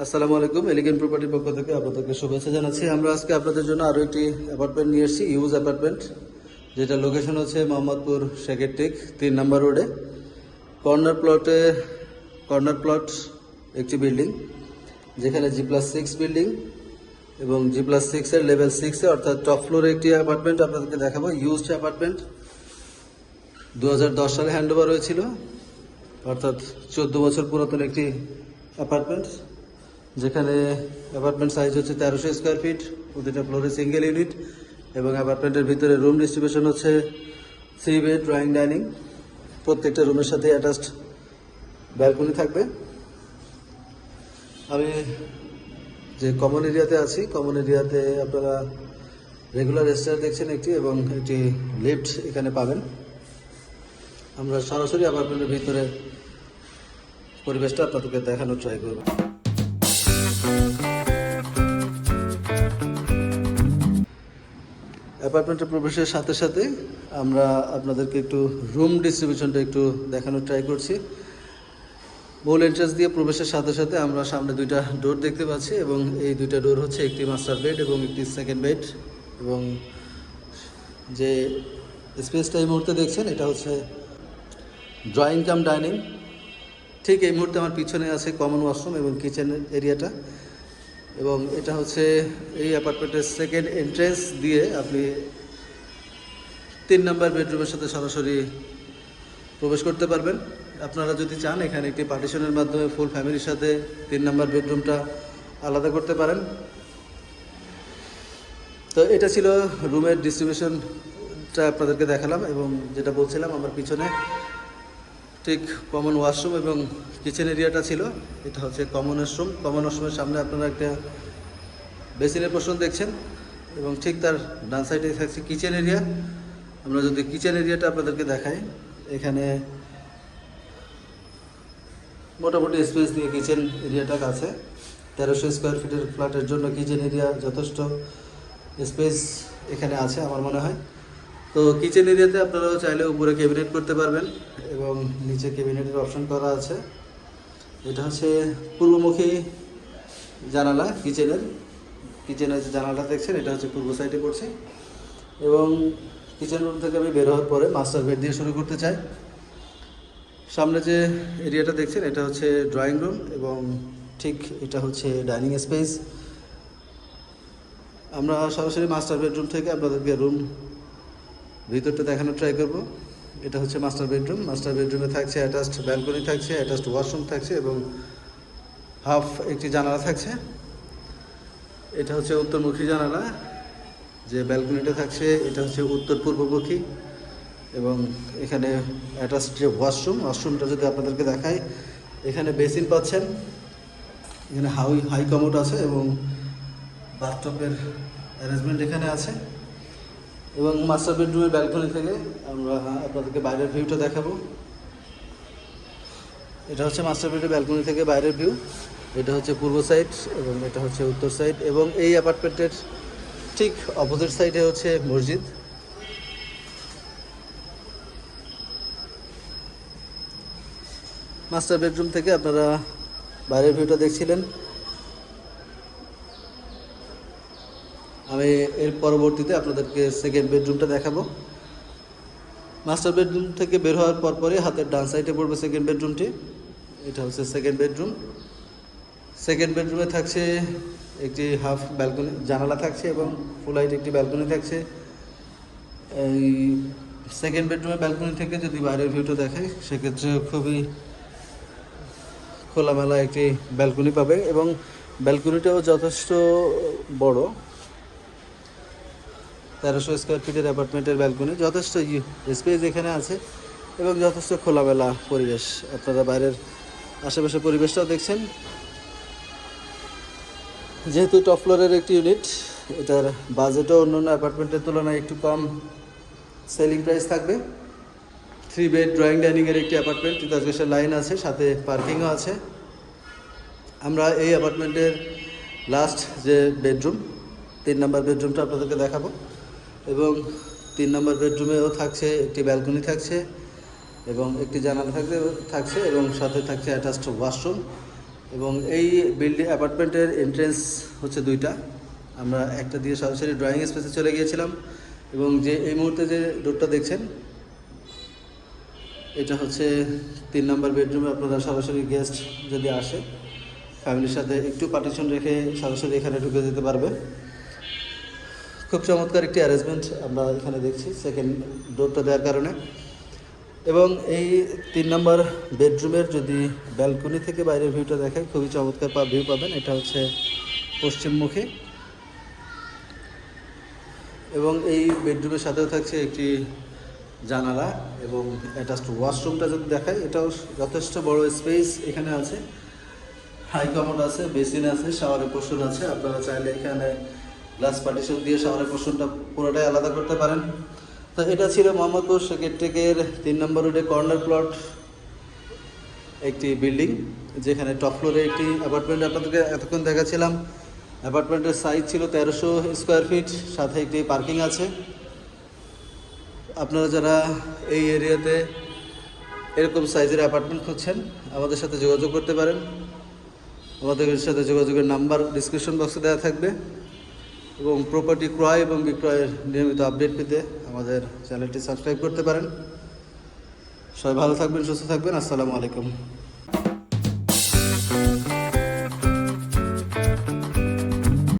আসসালামু আলাইকুম এলিগেন্ট প্রপার্টির পক্ষ থেকে আপনাদেরকে শুভেচ্ছা জানাচ্ছি। আমরা আজকে আপনাদের জন্য আরও একটি অ্যাপার্টমেন্ট নিয়ে এসেছি ইউজ অ্যাপার্টমেন্ট যেটা লোকেশন হচ্ছে মোহাম্মদপুর শেখেরটিক তিন নম্বর রোডে কর্নার প্লটে কর্নার প্লট একটি বিল্ডিং যেখানে জি প্লাস সিক্স বিল্ডিং এবং জি প্লাস সিক্সের লেভেল সিক্সে অর্থাৎ টপ ফ্লোরে একটি অ্যাপার্টমেন্ট আপনাদেরকে দেখাবো ইউজড অ্যাপার্টমেন্ট দু হাজার দশ সালে হ্যান্ড ওভার হয়েছিল, অর্থাৎ চোদ্দ বছর পুরাতন একটি অ্যাপার্টমেন্ট যেখানে অ্যাপার্টমেন্ট সাইজ হচ্ছে তেরোশো স্কোয়ার ফিট প্রতিটা ফ্লোরে সিঙ্গেল ইউনিট এবং অ্যাপার্টমেন্টের ভিতরে রুম ডিস্ট্রিবিউশন হচ্ছে থ্রি বেড ড্রয়িং ডাইনিং প্রত্যেকটা রুমের সাথে অ্যাটাচড ব্যালকনি থাকবে। আমি যে কমন এরিয়াতে আছি কমন এরিয়াতে আপনারা রেগুলার স্টার দেখছেন একটি এবং একটি লিফট এখানে পাবেন। আমরা সরাসরি অ্যাপার্টমেন্টের ভিতরে পরিবেশটা আপনাদেরকে দেখানোর ট্রাই করব। অ্যাপার্টমেন্টে প্রবেশের সাথে সাথে আমরা আপনাদেরকে একটু রুম ডিস্ট্রিবিউশনটা একটু দেখানোর ট্রাই করছি। মূল এন্ট্রান্স দিয়ে প্রবেশের সাথে সাথে আমরা সামনে দুইটা ডোর দেখতে পাচ্ছি এবং এই দুইটা ডোর হচ্ছে একটি মাস্টার বেড এবং একটি সেকেন্ড বেড এবং যে স্পেসটা এই মুহূর্তে দেখছেন, এটা হচ্ছে ড্রয়িং কাম ডাইনিং ঠিক এই মুহূর্তে আমার পিছনে আছে কমন ওয়াশরুম এবং কিচেন এরিয়াটা এবং এটা হচ্ছে এই অ্যাপার্টমেন্টের সেকেন্ড এন্ট্রেন্স দিয়ে আপনি তিন নম্বর বেডরুমের সাথে সরাসরি প্রবেশ করতে পারবেন। আপনারা যদি চান, এখানে একটি পার্টিশনের মাধ্যমে ফুল ফ্যামিলির সাথে তিন নম্বর বেডরুমটা আলাদা করতে পারেন। তো এটা ছিল রুমের ডিস্ট্রিবিউশনটা আপনাদেরকে দেখালাম এবং যেটা বলছিলাম, আমার পিছনে ঠিক কমন ওয়াশরুম এবং কিচেন এরিয়াটা ছিল। এটা হচ্ছে কমন ওয়াশরুম কমন ওয়াশরুমের সামনে আপনারা একটা বেসিনের পোর্শন দেখছেন এবং ঠিক তার ডান সাইডে থাকছে কিচেন এরিয়া আমরা যদি কিচেন এরিয়াটা আপনাদেরকে দেখাই, এখানে মোটামুটি স্পেস দিয়ে কিচেন এরিয়াটা আছে। তেরোশো স্কোয়ার ফিটের ফ্ল্যাটের জন্য কিচেন এরিয়া যথেষ্ট স্পেস এখানে আছে, আমার মনে হয়। তো কিচেন এরিয়াতে আপনারাও চাইলে উপরে ক্যাবিনেট করতে পারবেন এবং নিচে ক্যাবিনেটের অপশন করা আছে। এটা হচ্ছে পূর্বমুখী জানালা কিচেনের কিচেনের যে জানালা দেখছেন, এটা হচ্ছে পূর্ব সাইডে পড়ছে। এবং কিচেন রুম থেকে আমি বের হওয়ার পরে মাস্টার বেড দিয়ে শুরু করতে চাই। সামনে যে এরিয়াটা দেখছেন, এটা হচ্ছে ড্রয়িং রুম এবং ঠিক এটা হচ্ছে ডাইনিং স্পেস আমরা সরাসরি মাস্টার বেডরুম থেকে আপনাদেরকে রুম ভিতরটা দেখানোর ট্রাই করব। এটা হচ্ছে মাস্টার বেডরুম মাস্টার বেডরুমে থাকছে অ্যাটাচড ব্যালকনি থাকছে অ্যাটাচড ওয়াশরুম থাকছে এবং হাফ একটি জানালা থাকছে। এটা হচ্ছে উত্তরমুখী জানালা, যে ব্যালকনিটা থাকছে, এটা হচ্ছে উত্তর পূর্বমুখী এবং এখানে অ্যাটাচড যে ওয়াশরুম ওয়াশরুমটা যদি আপনাদেরকে দেখাই, এখানে বেসিন পাচ্ছেন, এখানে হাই হাই কমোড আছে এবং বাথটপের অ্যারেঞ্জমেন্ট এখানে আছে। এবং মাস্টার বেডরুমের ব্যালকনি থেকে আমরা আপনাদেরকে বাইরের ভিউটা দেখাবো। এটা হচ্ছে মাস্টার বেডের ব্যালকনি থেকে বাইরের ভিউ এটা হচ্ছে পূর্ব সাইড এবং এটা হচ্ছে উত্তর সাইড এবং এই অ্যাপার্টমেন্টের ঠিক অপোজিট সাইডে হচ্ছে মসজিদ। মাস্টার বেডরুম থেকে আপনারা বাইরের ভিউটা দেখছিলেন। আমি এর পরবর্তীতে আপনাদেরকে সেকেন্ড বেডরুমটা দেখাবো। মাস্টার বেডরুম থেকে বের হওয়ার পর পরে হাতের ডান সাইডে পড়বে সেকেন্ড বেডরুমটি এটা হচ্ছে সেকেন্ড বেডরুম সেকেন্ড বেডরুমে থাকছে একটি হাফ ব্যালকনি জানালা থাকছে এবং ফুল হাইট একটি ব্যালকনি থাকছে। এই সেকেন্ড বেডরুমের ব্যালকনি থেকে যদি বাইরের ভিউটা দেখাই, সেক্ষেত্রে খুবই খোলামেলা একটি ব্যালকনি পাবে এবং ব্যালকনিটাও যথেষ্ট বড়। তেরোশো স্কোয়ার ফিটের অ্যাপার্টমেন্টের ব্যালকনি যথেষ্ট স্পেস এখানে আছে এবং যথেষ্ট খোলামেলা পরিবেশ। আপনারা বাইরের আশেপাশে পরিবেশটাও দেখছেন। যেহেতু টপ ফ্লোরের একটি ইউনিট এটার বাজেটও অন্যান্য অ্যাপার্টমেন্টের তুলনায় একটু কম সেলিং প্রাইস থাকবে। থ্রি বেড ড্রয়িং ডাইনিংয়ের একটি অ্যাপার্টমেন্ট তিতাস গ্যাসের লাইন আছে, সাথে পার্কিংও আছে। আমরা এই অ্যাপার্টমেন্টের লাস্ট যে বেডরুম তিন নম্বর বেডরুমটা আপনাদেরকে দেখাবো। এবং তিন নম্বর বেডরুমেও থাকছে, একটি ব্যালকনি থাকছে এবং একটি জানালা থাকবে থাকছে এবং সাথে থাকছে অ্যাটাচড ওয়াশরুম এবং এই বিল্ডিং অ্যাপার্টমেন্টের এন্ট্রেন্স হচ্ছে দুইটা। আমরা একটা দিয়ে সরাসরি ড্রয়িং স্পেসে চলে গিয়েছিলাম এবং যে এই মুহূর্তে যে ডোরটা দেখছেন, এটা হচ্ছে তিন নম্বর বেডরুমে আপনারা সরাসরি গেস্ট যদি আসে ফ্যামিলির সাথে একটু পার্টিশন রেখে সরাসরি এখানে ঢুকে যেতে পারবে খুব চমৎকার একটি অ্যারেঞ্জমেন্ট আমরা এখানে দেখছি সেকেন্ড ডোরটা দেওয়ার কারণে। এবং এই তিন নম্বর বেডরুমের যদি ব্যালকনি থেকে বাইরের ভিউটা দেখায় খুবই চমৎকার পা ভিউ পাবেন। এটা হচ্ছে পশ্চিমমুখী। এবং এই বেডরুমের সাথেও থাকছে একটি জানালা এবং অ্যাটাচড ওয়াশরুমটা যদি দেখায় এটাও যথেষ্ট বড় স্পেস এখানে আছে। হাই কমোড আছে বেসিন আছে শাওয়ারের পোর্শন আছে। আপনারা চাইলে এখানে গ্লাস পার্টিশন দিয়ে শাওয়ারের পোর্শনটা পুরোটাই আলাদা করতে পারেন। তো এটা ছিল মোহাম্মদপুর সেক্রেটেকের তিন নম্বর রোডে কর্নার প্লট, একটি বিল্ডিং যেখানে টপ ফ্লোরে একটি অ্যাপার্টমেন্ট আপনাদেরকে এতক্ষণ দেখাচ্ছিলাম। অ্যাপার্টমেন্টের সাইজ ছিল তেরোশো স্কোয়ার ফিট সাথে একটি পার্কিং আছে। আপনারা যারা এই এরিয়াতে এরকম সাইজের অ্যাপার্টমেন্ট খুঁজছেন, আমাদের সাথে যোগাযোগ করতে পারেন। আমাদের সাথে যোগাযোগের নাম্বার ডিসক্রিপশন বক্সে দেওয়া থাকবে। এবং প্রপার্টি ক্রয় এবং বিক্রয়ের নিয়মিত আপডেট পেতে আমাদের চ্যানেলটি সাবস্ক্রাইব করতে পারেন। সবাই ভালো থাকবেন, সুস্থ থাকবেন। আসসালামু আলাইকুম।